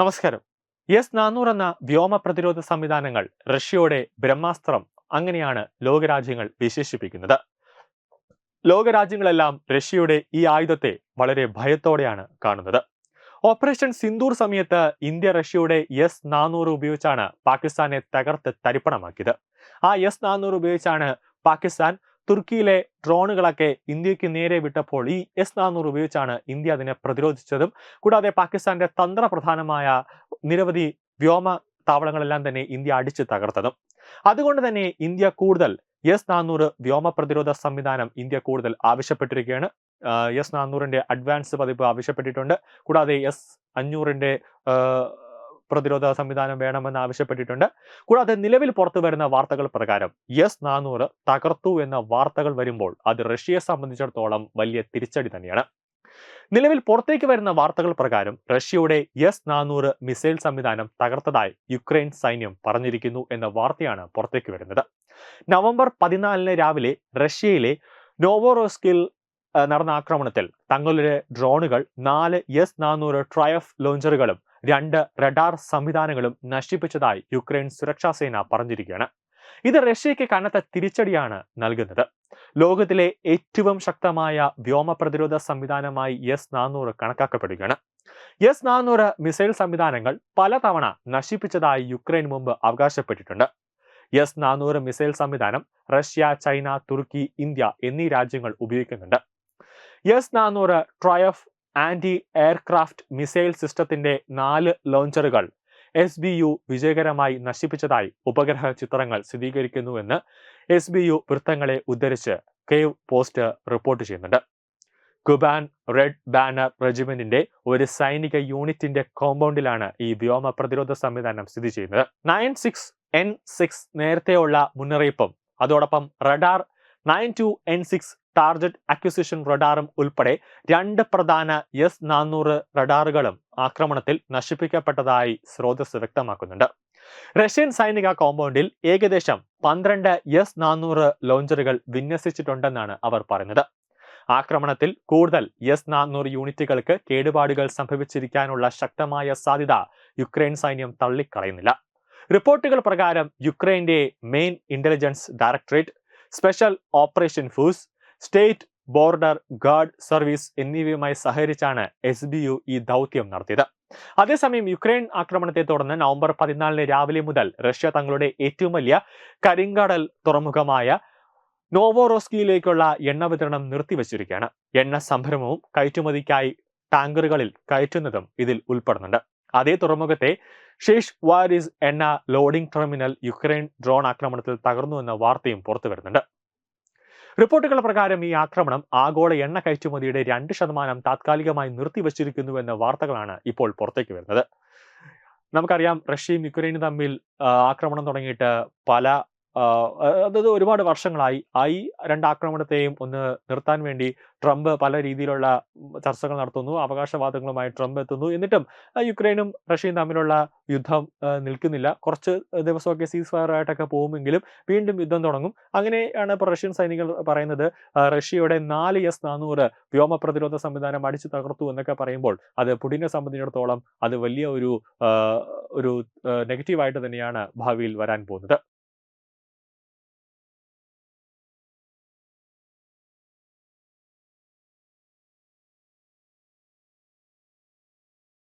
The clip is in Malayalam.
നമസ്കാരം. എസ് നാനൂറ് എന്ന വ്യോമ പ്രതിരോധ സംവിധാനങ്ങൾ റഷ്യയുടെ ബ്രഹ്മാസ്ത്രം അങ്ങനെയാണ് ലോകരാജ്യങ്ങൾ വിശേഷിപ്പിക്കുന്നത്. ലോകരാജ്യങ്ങളെല്ലാം റഷ്യയുടെ ഈ ആയുധത്തെ വളരെ ഭയത്തോടെയാണ് കാണുന്നത്. ഓപ്പറേഷൻ സിന്ദൂർ സമയത്ത് ഇന്ത്യ റഷ്യയുടെ എസ് നാനൂറ് ഉപയോഗിച്ചാണ് പാകിസ്ഥാനെ തകർത്ത് തരിപ്പണമാക്കിയത്. ആ എസ് നാനൂറ് ഉപയോഗിച്ചാണ് പാകിസ്ഥാൻ തുർക്കിയിലെ ഡ്രോണുകളൊക്കെ ഇന്ത്യയ്ക്ക് നേരെ വിട്ടപ്പോൾ ഈ എസ് നാനൂറ് ഉപയോഗിച്ചാണ് ഇന്ത്യ അതിനെ പ്രതിരോധിച്ചതും. കൂടാതെ പാകിസ്ഥാന്റെ തന്ത്രപ്രധാനമായ നിരവധി വ്യോമ താവളങ്ങളെല്ലാം തന്നെ ഇന്ത്യ അടിച്ചു തകർത്തതും. അതുകൊണ്ട് തന്നെ ഇന്ത്യ കൂടുതൽ എസ് നാനൂറ് വ്യോമ പ്രതിരോധ സംവിധാനം ഇന്ത്യ കൂടുതൽ ആവശ്യപ്പെട്ടിരിക്കുകയാണ്. എസ് നാനൂറിന്റെ അഡ്വാൻസ് പതിപ്പ് ആവശ്യപ്പെട്ടിട്ടുണ്ട്. കൂടാതെ എസ് അഞ്ഞൂറിന്റെ പ്രതിരോധ സംവിധാനം വേണമെന്ന് ആവശ്യപ്പെട്ടിട്ടുണ്ട്. കൂടാതെ നിലവിൽ പുറത്തു വരുന്ന വാർത്തകൾ പ്രകാരം എസ് നാനൂറ് തകർത്തു എന്ന വാർത്തകൾ വരുമ്പോൾ അത് റഷ്യയെ സംബന്ധിച്ചിടത്തോളം വലിയ തിരിച്ചടി തന്നെയാണ്. നിലവിൽ പുറത്തേക്ക് വരുന്ന വാർത്തകൾ പ്രകാരം റഷ്യയുടെ എസ് നാനൂറ് മിസൈൽ സംവിധാനം തകർത്തതായി യുക്രൈൻ സൈന്യം പറഞ്ഞിരിക്കുന്നു എന്ന വാർത്തയാണ് പുറത്തേക്ക് വരുന്നത്. നവംബർ പതിനാലിന് രാവിലെ റഷ്യയിലെ നോവോറോസ്കിൽ നടന്ന ആക്രമണത്തിൽ തങ്ങളുടെ ഡ്രോണുകൾ നാല് എസ് നാനൂറ് ട്രയഫ് ലോഞ്ചറുകളും രണ്ട് റഡാർ സംവിധാനങ്ങളും നശിപ്പിച്ചതായി യുക്രൈൻ സുരക്ഷാ സേന പറഞ്ഞിരിക്കുകയാണ്. ഇത് റഷ്യയ്ക്ക് കനത്ത തിരിച്ചടിയാണ് നൽകുന്നത്. ലോകത്തിലെ ഏറ്റവും ശക്തമായ വ്യോമ പ്രതിരോധ സംവിധാനമായി എസ് നാനൂറ് കണക്കാക്കപ്പെടുകയാണ്. എസ് നാനൂറ് മിസൈൽ സംവിധാനങ്ങൾ പലതവണ നശിപ്പിച്ചതായി യുക്രൈൻ മുമ്പ് അവകാശപ്പെട്ടിട്ടുണ്ട്. എസ് നാനൂറ് മിസൈൽ സംവിധാനം റഷ്യ ചൈന തുർക്കി ഇന്ത്യ എന്നീ രാജ്യങ്ങൾ ഉപയോഗിക്കുന്നുണ്ട്. എസ് നാനൂറ് ട്രയഫ് ആന്റി എയർക്രാഫ്റ്റ് മിസൈൽ സിസ്റ്റത്തിന്റെ നാല് ലോഞ്ചറുകൾ എസ് ബി യു വിജയകരമായി നശിപ്പിച്ചതായി ഉപഗ്രഹ ചിത്രങ്ങൾ സ്ഥിരീകരിക്കുന്നുവെന്ന് എസ് ബി യു വൃത്തങ്ങളെ ഉദ്ധരിച്ച് കേവ് പോസ്റ്റ് റിപ്പോർട്ട് ചെയ്യുന്നുണ്ട്. കുബാൻ റെഡ് ബാനർ റെജിമെന്റിന്റെ ഒരു സൈനിക യൂണിറ്റിന്റെ കോമ്പൗണ്ടിലാണ് ഈ വ്യോമ പ്രതിരോധ സംവിധാനം സ്ഥിതി ചെയ്യുന്നത്. നയൻ സിക്സ് എൻ സിക്സ് നേരത്തെയുള്ള മുന്നറിയിപ്പും അതോടൊപ്പം radar nine two N six target acquisition റഡാറും ഉൾപ്പെടെ രണ്ട് പ്രധാന എസ് നാനൂറ് റഡാറുകളും ആക്രമണത്തിൽ നശിപ്പിക്കപ്പെട്ടതായി സ്രോതസ് വ്യക്തമാക്കുന്നുണ്ട്. റഷ്യൻ സൈനിക കോമ്പൗണ്ടിൽ ഏകദേശം പന്ത്രണ്ട് എസ് നാനൂറ് ലോഞ്ചറുകൾ വിന്യസിച്ചിട്ടുണ്ടെന്നാണ് അവർ പറയുന്നത്. ആക്രമണത്തിൽ കൂടുതൽ എസ് നാനൂറ് യൂണിറ്റുകൾക്ക് കേടുപാടുകൾ സംഭവിച്ചിരിക്കാനുള്ള ശക്തമായ സാധ്യത യുക്രൈൻ സൈന്യം തള്ളിക്കളയുന്നില്ല. റിപ്പോർട്ടുകൾ പ്രകാരം യുക്രൈന്റെ main intelligence directorate special operation force state border guard service എന്നിവയുമായി സഹകരിച്ചാണ് എസ് ബി യു ഈ ദൗത്യം നടത്തിയത്. അതേസമയം യുക്രൈൻ ആക്രമണത്തെ തുടർന്ന് നവംബർ പതിനാലിന് രാവിലെ മുതൽ റഷ്യ തങ്ങളുടെ ഏറ്റവും വലിയ കരിങ്കടൽ തുറമുഖമായ നോവോറോസ്കിയിലേക്കുള്ള എണ്ണ വിതരണം നിർത്തിവച്ചിരിക്കുകയാണ്. എണ്ണ സംഭരണവും കയറ്റുമതിക്കായി ടാങ്കറുകളിൽ കയറ്റുന്നതും ഇതിൽ ഉൾപ്പെടുന്നുണ്ട്. അതേ തുറമുഖത്തെ ഷേഷ് വാരിസ് എണ്ണ ലോഡിംഗ് ടെർമിനൽ യുക്രൈൻ ഡ്രോൺ ആക്രമണത്തിൽ തകർന്നു എന്ന വാർത്തയും പുറത്തു വരുന്നുണ്ട്. റിപ്പോർട്ടുകൾ പ്രകാരം ഈ ആക്രമണം ആഗോള എണ്ണ കയറ്റുമതിയുടെ രണ്ട് ശതമാനം താത്കാലികമായി നിർത്തിവച്ചിരിക്കുന്നു എന്ന വാർത്തകളാണ് ഇപ്പോൾ പുറത്തേക്ക് വരുന്നത്. നമുക്കറിയാം റഷ്യയും യുക്രൈനും തമ്മിൽ ആക്രമണം തുടങ്ങിയിട്ട് പല അതായത് ഒരുപാട് വർഷങ്ങളായി. ഈ രണ്ട് ആക്രമണത്തെയും ഒന്ന് നിർത്താൻ വേണ്ടി ട്രംപ് പല രീതിയിലുള്ള ചർച്ചകൾ നടത്തുന്നു. അവകാശവാദങ്ങളുമായി ട്രംപ് എത്തുന്നു. എന്നിട്ടും യുക്രൈനും റഷ്യയും തമ്മിലുള്ള യുദ്ധം നിൽക്കുന്നില്ല. കുറച്ച് ദിവസമൊക്കെ സീസ് ഫയർ ആയിട്ടൊക്കെ പോകുമെങ്കിലും വീണ്ടും യുദ്ധം തുടങ്ങും. അങ്ങനെയാണ് ഇപ്പോൾ റഷ്യൻ സൈനികർ പറയുന്നത്. റഷ്യയുടെ നാല് എസ് നാനൂറ് വ്യോമ പ്രതിരോധ സംവിധാനം അടിച്ചു തകർത്തു എന്നൊക്കെ പറയുമ്പോൾ അത് പുടിനെ സംബന്ധിച്ചിടത്തോളം അത് വലിയ ഒരു ഒരു നെഗറ്റീവായിട്ട് തന്നെയാണ് ഭാവിയിൽ വരാൻ പോകുന്നത്.